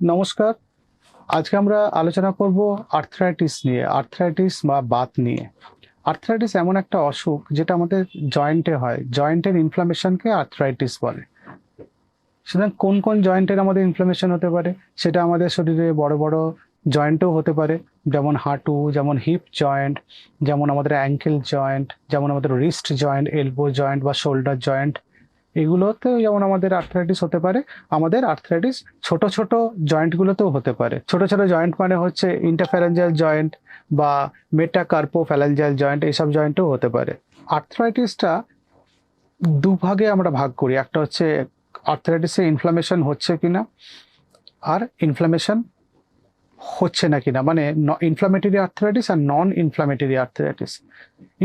নমস্কার। আজকে আমরা আলোচনা করব আর্থ্রাইটিস নিয়ে আর্থ্রাইটিস বা বাত নিয়ে। আর্থ্রাইটিস এমন একটা অসুখ যেটা আমাদের জয়েন্টে হয় জয়েন্টের ইনফ্লামেশনকে আর্থ্রাইটিস বলে। সুতরাং কোন কোন জয়েন্টের আমাদের ইনফ্লামেশন হতে পারে? সেটা আমাদের শরীরে বড় বড় জয়েন্টও হতে পারে, যেমন হাঁটু, যেমন হিপ জয়েন্ট যেমন আমাদের অ্যাঙ্কেল জয়েন্ট যেমন আমাদের রিস্ট জয়েন্ট এলবো জয়েন্ট বা শোল্ডার জয়েন্ট এগুলোতেও যেমন আমাদের আর্থ্রাইটিস হতে পারে, আমাদের আর্থ্রাইটিস ছোট ছোট জয়েন্টগুলোতেও হতে পারে। ছোট ছোট জয়েন্ট মানে হচ্ছে ইন্টারফ্যারেঞ্জাল জয়েন্ট বা মেটাকার্পো ফ্যালেঞ্জাল জয়েন্ট এইসব জয়েন্টও হতে পারে। আর্থ্রাইটিসটা দুভাগে আমরা ভাগ করি। একটা হচ্ছে আর্থ্রাইটিসে ইনফ্লামেশন হচ্ছে কিনা, আর ইনফ্লামেশন হচ্ছে না? কিনা মানে ইনফ্লামেটরি আর্থ্রাইটিস আর নন ইনফ্লামেটরি আর্থ্রাইটিস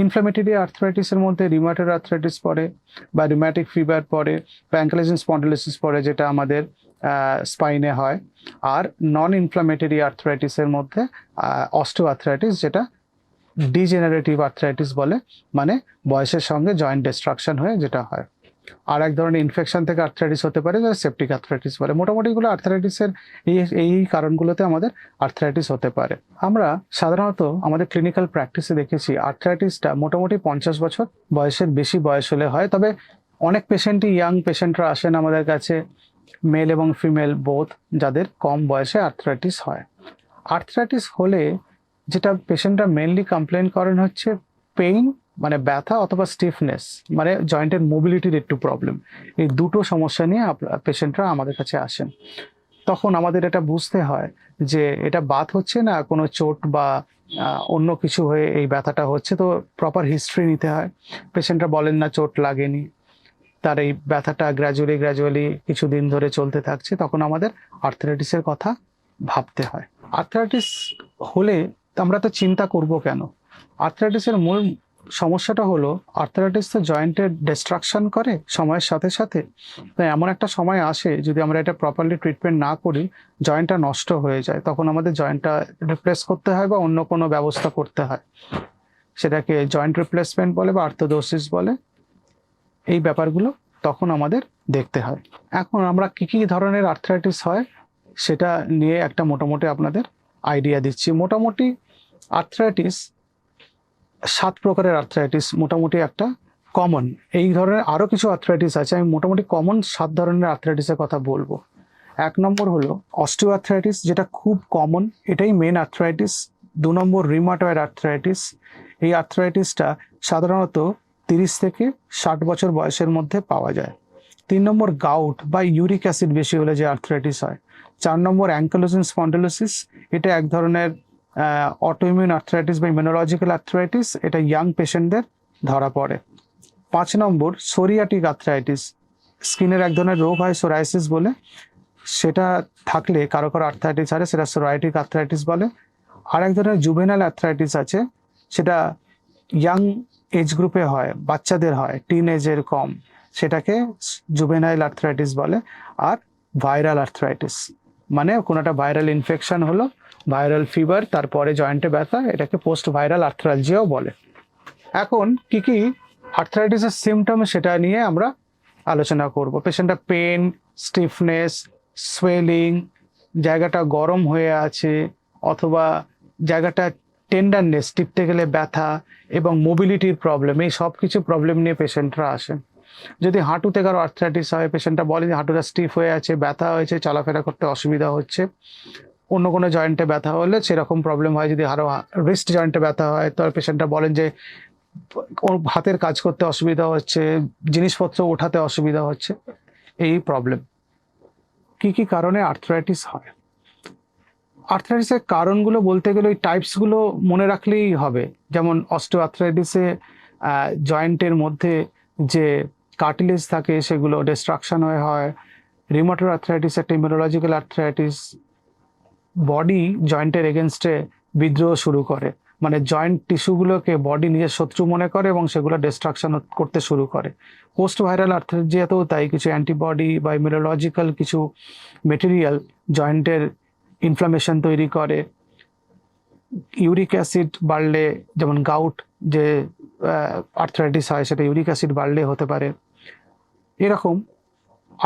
ইনফ্লামেটরি আর্থ্রাইটিসের মধ্যে রিমাটের আর্থ্রাইটিস পড়ে বা রিম্যাটিক ফিভার পড়ে প্যাঙ্কালাইজিন স্পন্ডিলোসিস পড়ে, যেটা আমাদের স্পাইনে হয়। আর নন ইনফ্লামেটরি আর্থ্রাইটিসের মধ্যে অস্টো আর্থ্রাইটিস যেটা ডিজেনারেটিভ আর্থ্রাইটিস বলে মানে বয়সের সঙ্গে জয়েন্ট ডিস্ট্রাকশন হয়ে যেটা হয়। আর এক ধরনের ইনফেকশন থেকে আর্থ্রাইটিস হতে পারে যেটা সেপটিক আর্থ্রাইটিস বলে। মোটামুটি এগুলো আর্থ্রাইটিসের এই এই কারণগুলোতে আমাদের আর্থ্রাইটিস হতে পারে। আমরা সাধারণত আমাদের ক্লিনিক্যাল প্র্যাকটিসে দেখেছি আর্থ্রাইটিসটা মোটামুটি পঞ্চাশ বছর বয়সের বেশি বয়স হলে হয়। তবে অনেক পেশেন্টই ইয়াং পেশেন্টরা আসেন আমাদের কাছে মেল এবং ফিমেল বোথ যাদের কম বয়সে আর্থ্রাইটিস হয়। আর্থ্রাইটিস হলে যেটা পেশেন্টরা মেনলি কমপ্লেন করেন হচ্ছে পেইন মানে ব্যথা অথবা স্টিফনেস মানে জয়েন্টের মোবিলিটির একটু প্রবলেম এই দুটো সমস্যা নিয়ে পেশেন্টরা আমাদের কাছে আসেন। তখন আমাদের এটা বুঝতে হয় যে এটা বাত হচ্ছে না, কোনো চোট বা অন্য কিছু হয়ে এই ব্যথাটা হচ্ছে, তো প্রপার হিস্ট্রি নিতে হয়। পেশেন্টরা বলেন না চোট লাগেনি। তার এই ব্যথাটা গ্র্যাজুয়ালি গ্র্যাজুয়ালি কিছুদিন ধরে চলতে থাকছে, তখন আমাদের আর্থ্রাইটিসের কথা ভাবতে হয়। আর্থ্রাইটিস হলে আমরা তো চিন্তা করব কেন? আর্থ্রাইটিসের মূল সমস্যাটা হলো আর্থ্রাইটিস তো জয়েন্টের ডিস্ট্রাকশন করে সময়ের সাথে সাথে। তো এমন একটা সময় আসে যদি আমরা এটা প্রপারলি ট্রিটমেন্ট না করি জয়েন্টটা নষ্ট হয়ে যায়, তখন আমাদের জয়েন্টটা রিপ্লেস করতে হয় বা অন্য কোনো ব্যবস্থা করতে হয়। সেটাকে জয়েন্ট রিপ্লেসমেন্ট বলে বা আর্থোডোসিস বলে। এই ব্যাপারগুলো তখন আমাদের দেখতে হয়। এখন আমরা কি কী ধরনের আর্থ্রাইটিস হয়, সেটা নিয়ে একটা মোটামুটি আপনাদের আইডিয়া দিচ্ছি। মোটামুটি আর্থ্রাইটিস সাত প্রকারের আর্থ্রাইটিস মোটামুটি একটা কমন এই ধরনের আরও কিছু আর্থ্রাইটিস আছে, আমি মোটামুটি কমন সাত ধরনের আর্থ্রাইটিসের কথা বলব। এক নম্বর হলো অস্টিও আর্থ্রাইটিস যেটা খুব কমন এটাই মেন আর্থ্রাইটিস দু নম্বর রিমাটয়েড আর্থ্রাইটিস এই আর্থ্রাইটিসটা সাধারণত তিরিশ থেকে ষাট বছর বয়সের মধ্যে পাওয়া যায়। তিন নম্বর গাউট বা ইউরিক অ্যাসিড বেশি হলে যে আর্থ্রাইটিস হয়। চার নম্বর অ্যাঙ্কোলোজিন স্পন্ডেলোসিস এটা এক ধরনের অটোইমিউন আর্থ্রাইটিস বা ইমিউনোলজিক্যাল আর্থ্রাইটিস এটা ইয়াং পেশেন্টদের ধরা পড়ে। পাঁচ নম্বর সোরিয়াটিক আর্থ্রাইটিস স্কিনের এক ধরনের রোগ হয় সোরাইসিস বলে। সেটা থাকলে কারও কারও আর্থ্রাইটিস আছে, সেটা সোরাইটিক আর্থ্রাইটিস বলে। আর এক ধরনের জুভেনাল আর্থ্রাইটিস আছে, সেটা ইয়াং এজ গ্রুপে হয়, বাচ্চাদের হয় টিন এজের কম। সেটাকে জুভেনাইল আর্থ্রাইটিস বলে। আর ভাইরাল আর্থ্রাইটিস মানে কোনো একটা ভাইরাল ইনফেকশন হলো ভাইরাল ফিভার তারপরে জয়েন্টে ব্যথা, এটাকে পোস্ট ভাইরাল আর্থ্রালজিয়াও বলে। এখন কি কি আর্থ্রাইটিসের সিমটম সেটা নিয়ে আমরা আলোচনা করব। পেশেন্টটা পেন স্টিফনেস সোয়েলিং জায়গাটা গরম হয়ে আছে, অথবা জায়গাটা টেন্ডারনেস টিপতে গেলে ব্যথা এবং মোবিলিটির প্রবলেম এই সব কিছু প্রবলেম নিয়ে পেশেন্টরা আসেন। যদি হাঁটুতে কারও আর্থ্রাইটিস হয় পেশেন্টটা বলে যে হাঁটুটা স্টিফ হয়ে আছে, ব্যথা হয়েছে, চলাফেরা করতে অসুবিধা হচ্ছে অন্য কোনো জয়েন্টে ব্যথা হলে সেরকম প্রবলেম হয়। যদি আরও রিস্ট জয়েন্টে ব্যথা হয় তবে পেশেন্টটা বলেন যে হাতের কাজ করতে অসুবিধা হচ্ছে, জিনিসপত্র ওঠাতে অসুবিধা হচ্ছে, এই প্রবলেম কি কি কারণে আর্থ্রাইটিস হয়? আর্থ্রাইটিসের কারণগুলো বলতে গেলে ওই টাইপসগুলো মনে রাখলেই হবে। যেমন অস্টো আর্থ্রাইটিসে জয়েন্টের মধ্যে যে কার্টিলেজ থাকে, সেগুলো ডিস্ট্রাকশন হয়ে হয়। রিমোটর আর্থ্রাইটিস একটা ইমিউনোলজিক্যাল আর্থ্রাইটিস বডি জয়েন্টের এগেনস্টে বিদ্রোহ শুরু করে। মানে জয়েন্ট টিস্যুগুলোকে বডি নিজের শত্রু মনে করে এবং সেগুলো ডিস্ট্রাকশন করতে শুরু করে। পোস্ট ভাইরাল আর্থ্রাইজিয়াতেও তাই কিছু অ্যান্টিবডি বা ইমিউনোলজিক্যাল কিছু মেটেরিয়াল জয়েন্টের ইনফ্লামেশন তৈরি করে। ইউরিক অ্যাসিড বাড়লে যেমন গাউট যে আর্থ্রাইটিস হয় সেটা ইউরিক অ্যাসিড বাড়লে হতে পারে। এরকম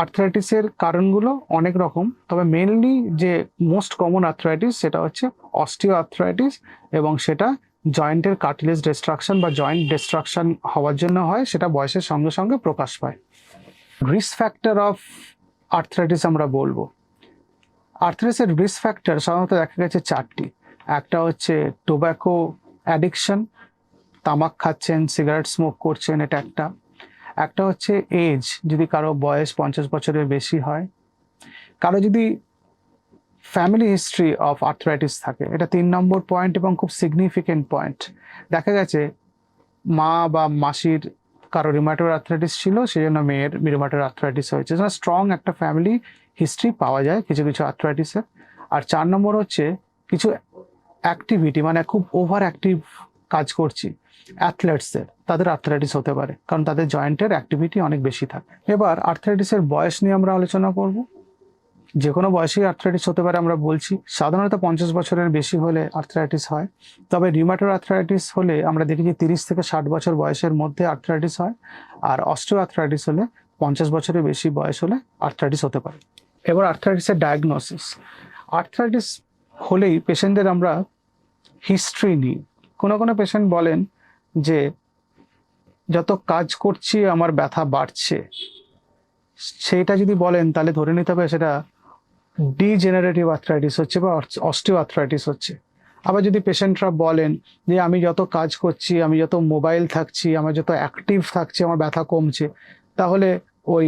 আর্থ্রাইটিসের কারণগুলো অনেক রকম, তবে মেনলি যে মোস্ট কমন আর্থ্রাইটিস সেটা হচ্ছে অস্টিও আর্থ্রাইটিস এবং সেটা জয়েন্টের কার্টিলেজ ডিস্ট্রাকশন বা জয়েন্ট ডিস্ট্রাকশন হওয়ার জন্য হয়, সেটা বয়সের সঙ্গে সঙ্গে প্রকাশ পায়। রিস্ক ফ্যাক্টর অফ আর্থ্রাইটিস আমরা বলব। আর্থ্রাইটিসের রিস্ক ফ্যাক্টর সাধারণত দেখা গেছে চারটি। একটা হচ্ছে টোব্যাকো অ্যাডিকশন তামাক খাচ্ছেন সিগারেট স্মোক করছেন, এটা একটা। একটা হচ্ছে এজ যদি কারও বয়স পঞ্চাশ বছরের বেশি হয়। কারও যদি ফ্যামিলি হিস্ট্রি অফ আর্থরাইটিস থাকে, এটা তিন নম্বর পয়েন্ট এবং খুব সিগনিফিকেন্ট পয়েন্ট দেখা গেছে, মা বা মাসির কারও রিমাটোর আর্থরাইটিস ছিল সেই জন্য মেয়ের রিমাটোর আর্থরাইটিস হয়েছে। স্ট্রং একটা ফ্যামিলি হিস্ট্রি পাওয়া যায় কিছু কিছু আর্থরাইটিসের আর চার নম্বর হচ্ছে কিছু অ্যাক্টিভিটি মানে খুব ওভার অ্যাক্টিভ কাজ করছি অ্যাথলেটসের তাদের আর্থরাইটিস হতে পারে, কারণ তাদের জয়েন্টের অ্যাক্টিভিটি অনেক বেশি থাকে। এবার আর্থরাইটিসের বয়স নিয়ে আমরা আলোচনা করব। যে কোনো বয়সেই আর্থরাইটিস হতে পারে আমরা বলছি, সাধারণত পঞ্চাশ বছরের বেশি হলে আর্থরাইটিস হয়, তবে রিমাটোর আর্থরাইটিস হলে আমরা দেখি যে তিরিশ থেকে ষাট বছর বয়সের মধ্যে আর্থরাইটিস হয়, আর অস্টিও আর্থরাইটিস হলে পঞ্চাশ বছরের বেশি বয়স হলে আর্থরাইটিস হতে পারে। এবার আর্থরাইটিসের ডায়াগনোসিস আর্থরাইটিস হলেই পেশেন্টদের আমরা হিস্ট্রি নিই। কোনো কোনো পেশেন্ট বলেন যে, যত কাজ করছি, আমার ব্যথা বাড়ছে। সেইটা যদি বলেন, তাহলে ধরে নিতে হবে সেটা ডিজেনারেটিভ আর্থ্রাইটিস হচ্ছে বা অস্টিও আর্থ্রাইটিস হচ্ছে। আবার যদি পেশেন্টরা বলেন যে, আমি যত কাজ করছি, আমি যত মোবাইল থাকছি, আমার যত অ্যাক্টিভ থাকছি, আমার ব্যথা কমছে, তাহলে ওই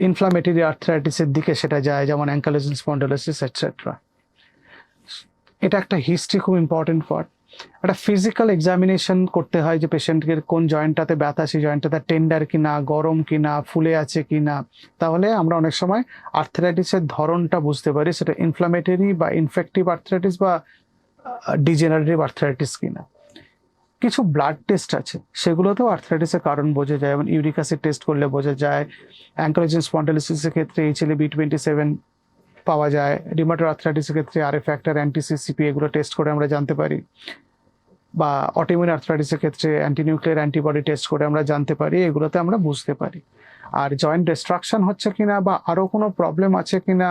ইনফ্লামেটরি আর্থ্রাইটিসের দিকে সেটা যায়, যেমন অ্যাঙ্কালোজিন স্পন্ডোলোসিস এটসেট্রা এটা একটা হিস্ট্রি খুব ইম্পর্টেন্ট পার্ট একটা ফিজিক্যাল এক্সামিনেশন করতে হয় যে পেশেন্টকে কোন জয়েন্টটাতে ব্যথা সেই জয়েন্টটাতে টেন্ডার কিনা, গরম কিনা, ফুলে আছে কিনা। তাহলে আমরা অনেক সময় আর্থ্রাইটিসের ধরনটা বুঝতে পারি, সেটা ইনফ্লামেটরি বা ইনফেক্টিভ আর্থ্রাইটিস বা ডিজেনারেটিভ আর্থ্রাইটিস কিনা। কিছু ব্লাড টেস্ট আছে, সেগুলোতেও আর্থ্রাইটিসের কারণ বোঝা যায়। যেমন ইউরিক অ্যাসিড টেস্ট করলে বোঝা যায়। অ্যাঙ্কোলজিন স্পন্ডালিসিসের ক্ষেত্রে এইচএলএ বি টোয়েন্টি সেভেন পাওয়া যায়। রিমাটোর আর্থ্রাইটিসের ক্ষেত্রে আর এ ফ্যাক্টর অ্যান্টিসিসিপি এগুলো টেস্ট করে আমরা জানতে পারি। বা অটোমিউন আর্থ্রাইটিসের ক্ষেত্রে অ্যান্টিনিউক্লিয়ার অ্যান্টিবডি টেস্ট করে আমরা জানতে পারি, এগুলোতে আমরা বুঝতে পারি। আর জয়েন্ট ডিস্ট্রাকশন হচ্ছে কিনা বা আরও কোনো প্রবলেম আছে কিনা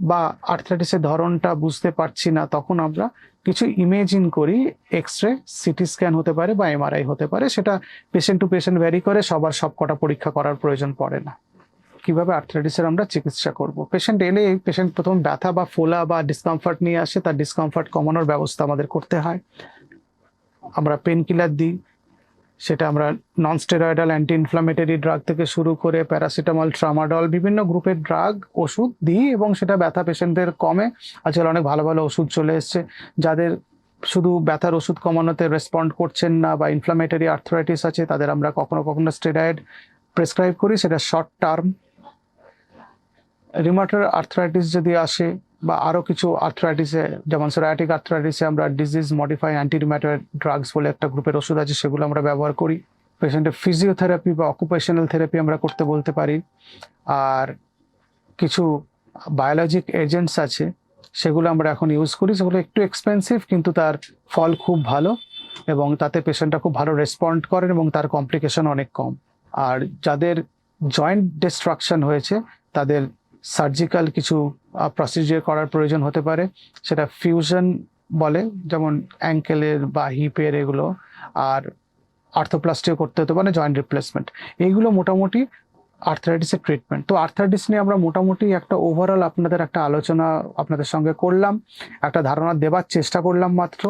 বা আর্থ্রাইটিসের ধরনটা বুঝতে পারছি না, তখন আমরা কিছু ইমেজিং করি এক্স রে সিটি স্ক্যান হতে পারে বা এমআরআই হতে পারে, সেটা পেশেন্ট টু পেশেন্ট ভ্যারি করে সবার সব কটা পরীক্ষা করার প্রয়োজন পড়ে না। কীভাবে আর্থ্রাইটিসের আমরা চিকিৎসা করব? পেশেন্ট এলে পেশেন্ট প্রথম ব্যথা বা ফোলা বা ডিসকমফর্ট নিয়ে আসে, তার ডিসকমফর্ট কমানোর ব্যবস্থা আমাদের করতে হয়। আমরা পেন কিলার দিই, সেটা আমরা non steroidal anti inflammatory drug থেকে শুরু করে প্যারাসিটামল ট্রামাডল বিভিন্ন গ্রুপের ড্রাগ ওষুধ দিই এবং সেটা ব্যথা পেশেন্টদের কমে। আজকাল অনেক ভালো ভালো ওষুধ চলে এসছে। যাদের শুধু ব্যথার ওষুধ কমানোতে রেসপন্ড করছেন না বা ইনফ্লামেটরি আর্থরাইটিস আছে, তাদের আমরা কখনো কখনো স্টেরয়েড প্রেসক্রাইব করি, সেটা শর্ট টার্ম রিমাটার আর্থরাইটিস যদি আসে বা আরও কিছু আর্থরাইটিসে যেমন সোরায়াটিক আর্থরাইটিসে আমরা disease modify anti rheumatoid drugs বলে একটা গ্রুপের ওষুধ আছে, সেগুলো আমরা ব্যবহার করি। পেশেন্টের ফিজিওথেরাপি বা অকুপেশনাল থেরাপি আমরা করতে বলতে পারি। আর কিছু বায়োলজিক এজেন্টস আছে, সেগুলো আমরা এখন ইউজ করি। সেগুলো একটু এক্সপেন্সিভ কিন্তু তার ফল খুব ভালো এবং তাতে পেশেন্টটা খুব ভালো রেসপন্ড করেন এবং তার কমপ্লিকেশন অনেক কম। আর যাদের জয়েন্ট ডিস্ট্রাকশন হয়েছে, তাদের সার্জিক্যাল কিছু প্রসিজিয়ার করার প্রয়োজন হতে পারে। সেটা ফিউশন বলে, যেমন অ্যাঙ্কেলের বা হিপের এগুলো, আর আর্থোপ্লাস্টিও করতে হতে পারে জয়েন্ট রিপ্লেসমেন্ট এইগুলো মোটামুটি আর্থারাইটিসের ট্রিটমেন্ট তো আর্থারাইটিস নিয়ে আমরা মোটামুটি একটা ওভারঅল আপনাদের একটা আলোচনা আপনাদের সঙ্গে করলাম, একটা ধারণা দেবার চেষ্টা করলাম মাত্র।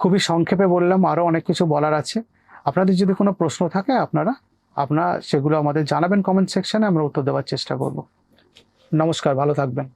খুবই সংক্ষেপে বললাম আরও অনেক কিছু বলার আছে। আপনাদের যদি কোনো প্রশ্ন থাকে, আপনারা আপনারা সেগুলো আমাদের জানাবেন কমেন্ট সেকশানে আমরা উত্তর দেওয়ার চেষ্টা করব। নমস্কার ভালো থাকবেন।